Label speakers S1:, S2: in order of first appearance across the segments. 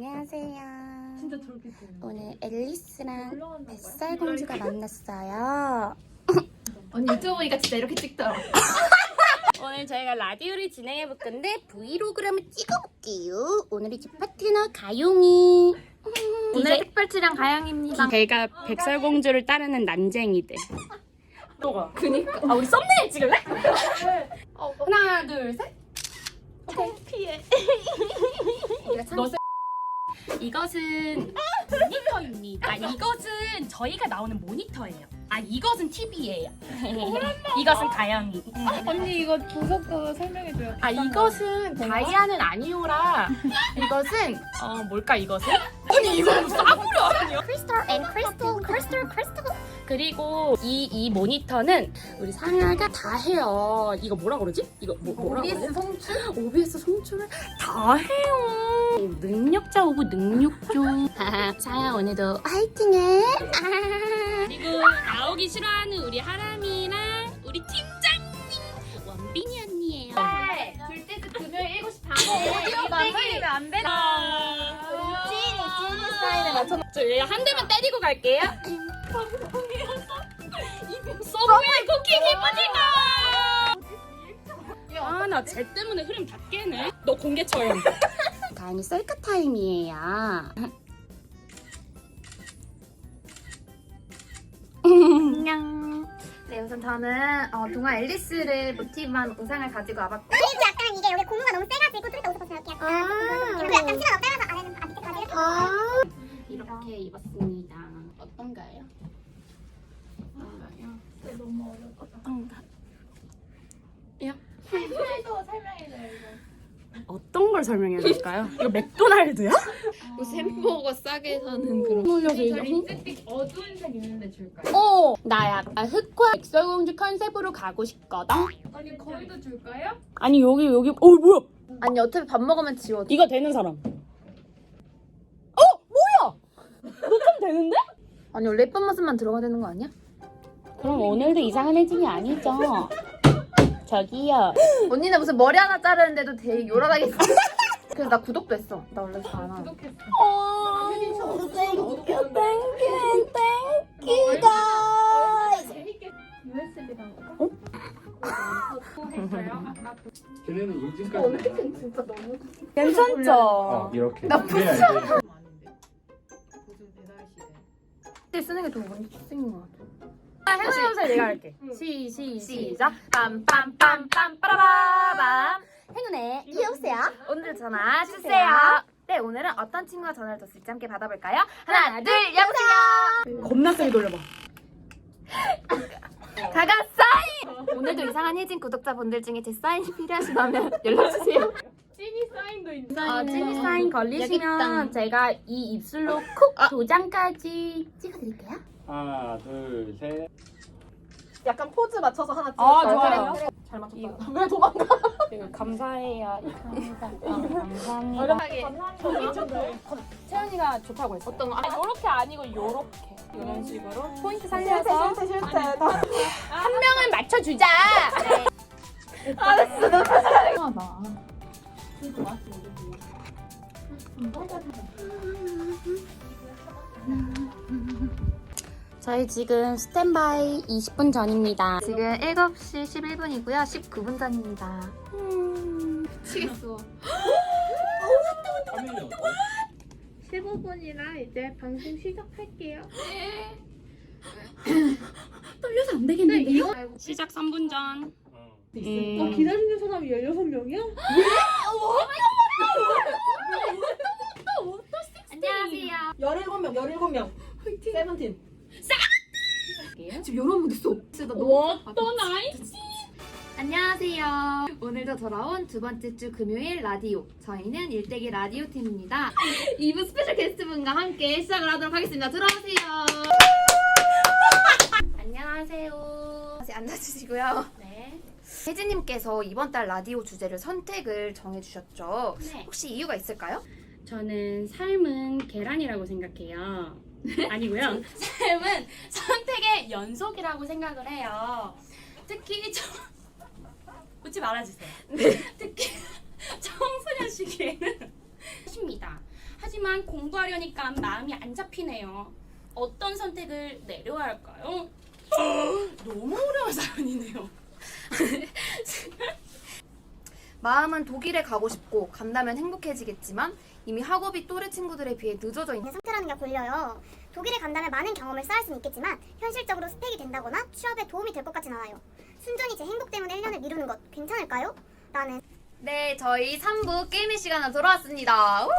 S1: 안녕하세요.
S2: 진짜 저렇게 돼.
S1: 오늘 앨리스랑? 뱃살 공주가 만났어요.
S2: 언니 유튜브 보니까 진짜 이렇게 찍더라.
S1: 오늘 저희가 라디오를 진행해 볼 건데 브이로그를 한번 찍어볼게요. 오늘의 제 파트너 가용이.
S2: 오늘 특별치량 가양입니다.
S1: 제가 백설 공주를 따르는 난쟁이들.
S2: 너가.
S1: 그니까. 아 우리 썸네일 찍을래? 하나 둘 셋.
S2: 피해.
S1: 우리가 참... 이것은 모니터입니다. 아, 이것은 저희가 나오는 모니터예요. 아 이것은 TV예요. 이것은 가영이.
S2: 언니 이거 보석도 설명해줘요.
S1: 아 이것은 다이아는 아니오라. 이것은 어 뭘까 이것은? 아니 이거 싸구려 아니야? 크리스탈 앤 크리스탈 크리스탈 크리스탈. 그리고 이 이 모니터는 우리 상아가 다 해요. 이거 뭐라 그러지? 이거 뭐, 뭐라 그러지?
S2: OBS 송출?
S1: OBS 송출을 다 해요. 능력자 오브 능력조. 상아 오늘도 화이팅해. 아. 그리고 나오기 싫어하는 우리 하람이랑 우리 팀장님 원빈이 언니예요.
S2: 둘째 주 금요일 7시 반에 이거 만들면 안 되나?
S1: 찐이 찐이 스타일에 맞춰. 저얘한 대만 때리고 갈게요. 서브웨이 쿠킹 기쁘니까. 아나 쟤 때문에 흐름 다 깨네. 너 공개 처형. 다행히 셀카 타임이에요.
S2: 안녕. 네, 우선 저는 어, 동화 앨리스를 모티브한 의상을 가지고 와봤고
S3: 그리고 약간 이게 여기 고무가 너무 세가지고 좀 이따 옷을. 이렇게 약간. 그리고 약간 치마 따라서 아래는 아, 밑에까지 이렇게.
S1: 이렇게 입었습니다. 어떤가요?
S2: 너무 어렵다.
S1: 어떤가?
S2: 설명해줘, 설명해줘요, 이거.
S1: 어떤 걸 설명해야 될까요? 이거 맥도날드야?
S4: 햄버거 싸게 사는 그런
S2: 저
S1: 이거.
S2: 립스틱 어두운 색 있는데 줄까요?
S1: 어, 나 약간 흑화 백설공주 컨셉으로 가고 싶거든.
S2: 언니 거기도 줄까요?
S1: 아니 여기 여기 어 뭐야?
S4: 아니 어차피 밥 먹으면 지워져
S1: 이거 되는 사람. 어 뭐야? 너좀 되는데?
S4: 아니 원래 예쁜 모습만 들어가야 되는 거 아니야?
S1: 그럼 오늘도 이상한 혜진이 아니죠? 저기요.
S4: 언니는 무슨 머리 하나 자르는데도 되게 요란하게 했어 그래서 나 구독도 했어 나 원래 잘안 하는데
S2: 구독했어.
S1: 어, 땡큐 땡큐 땡큐
S2: USB랑 어?
S5: 걔네는 인증까지
S2: 진짜 너무
S1: 괜찮죠?
S5: 어 이렇게 나쁘지
S4: 그때 쓰는 게 더 먼저 쓰는 거 같아
S1: 해보면서 내가 할게. 시, 시,
S4: 시작. 빰빰빰빰 빠라바밤.
S1: 행운에 이어오세요.
S4: 오늘 전화 주세요. 네 오늘은 어떤 친구가 전화를 줬을지 함께 받아볼까요? 하나 둘 여보세요.
S1: 겁나 세게 돌려봐.
S4: 가가 사인! 오늘도 이상한 혜진 구독자분들 중에 제 사인이 필요하시다면 연락주세요.
S2: 찐이 사인도 있는
S1: 아, 찐이 사인 걸리시면. 제가 이 입술로 콕 도장까지 찍어드릴게요.
S5: 하나 둘 셋.
S4: 약간 포즈 맞춰서 하나
S1: 아, 좋아요.
S4: 잘 맞췄다. 왜 도망가?
S1: 네, 감사해요. 감사합니다. 채연이가 좋다고 했어. 어떤 거? 아니, 요렇게 아니고 요렇게. 이런 식으로? 포인트 살려서.
S4: 실패 실패
S1: 한 명은 맞춰주자. 저희 지금 스탠바이 20분 전입니다.
S4: 지금 7시 11분이고요 19분 전입니다
S2: 미치겠어.
S5: 화면이 어때?
S2: 15분이라 이제 방송 시작할게요.
S1: 떨려서 안 되겠는데.
S2: 이거
S1: 시작 3분 전.
S5: 어.
S1: 음.
S2: 어, 기다리는 사람이 16명이야?
S4: 안녕하세요
S6: 17명, 17명. 세븐틴.
S4: 지금 여러 분 있어. 진짜 나
S1: 어떤 아이지?
S4: 안녕하세요. 오늘도 돌아온 두 번째 주 금요일 라디오. 저희는 일대기 라디오 팀입니다. 2부 스페셜 게스트분과 함께 시작을 하도록 하겠습니다. 들어오세요. 안녕하세요. 다시 앉아주시고요.
S1: 네.
S4: 혜진님께서 이번 달 라디오 주제를 선택을 정해주셨죠.
S1: 네.
S4: 혹시 이유가 있을까요?
S1: 저는 삶은 계란이라고 생각해요. 아니고요. 삶은 선택의 연속이라고 생각을 해요. 특히 저 웃지 말아주세요. 특히 청소년 시기에는. 하지만 하지만 공부하려니까 마음이 안 잡히네요. 어떤 선택을 내려야 할까요? 너무 어려운 사연이네요.
S4: 마음은 독일에 가고 싶고 간다면 행복해지겠지만 이미 학업이 또래 친구들에 비해 늦어져 있는
S3: 내 상태라는 게 걸려요. 독일에 간다면 많은 경험을 쌓을 수는 있겠지만 현실적으로 스펙이 된다거나 취업에 도움이 될 것 같진 않아요. 순전히 제 행복 때문에 1년을 미루는 것 괜찮을까요? 나는
S4: 네, 저희 3부 게임의 시간으로 돌아왔습니다. 우!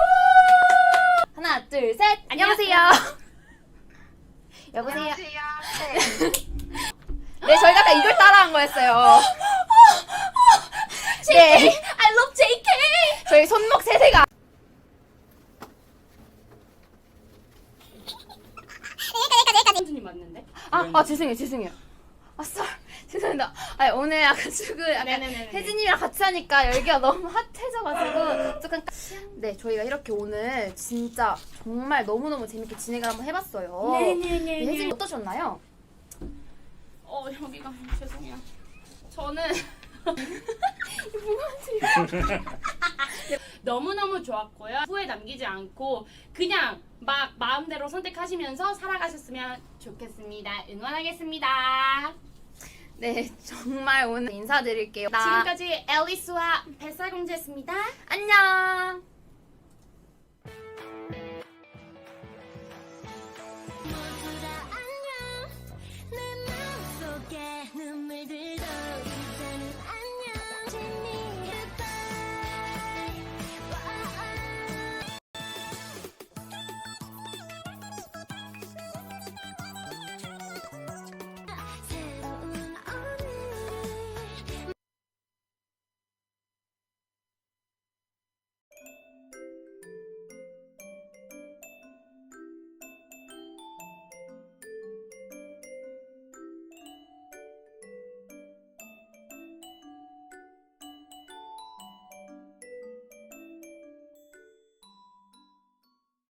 S4: 하나, 둘, 셋. 안녕하세요. 여보세요. 네. 네, 저희가 아까 이걸 따라한 거였어요. 네. 저희 손목 세세가
S3: 여기까지 여기까지
S1: 선생님 맞는데?
S4: 아, 아 죄송해요, 죄송해요. 아, sorry. 죄송합니다. 아니, 오늘 약간 지금 약간
S1: 네네네네.
S4: 혜진이랑 같이 하니까 열기가 너무 핫해져가지고 조금 까- 네, 저희가 이렇게 오늘 진짜 정말 너무너무 재밌게 진행을 한번 해봤어요. 네, 혜진이 어떠셨나요?
S1: 어 여기가 죄송해요. 저는 너무너무 좋았고요. 후회 남기지 않고 그냥 막 마음대로 선택하시면서 살아가셨으면 좋겠습니다. 응원하겠습니다.
S4: 네, 정말 오늘 인사드릴게요.
S1: 지금까지 앨리스와 뱃살공주였습니다.
S4: 안녕.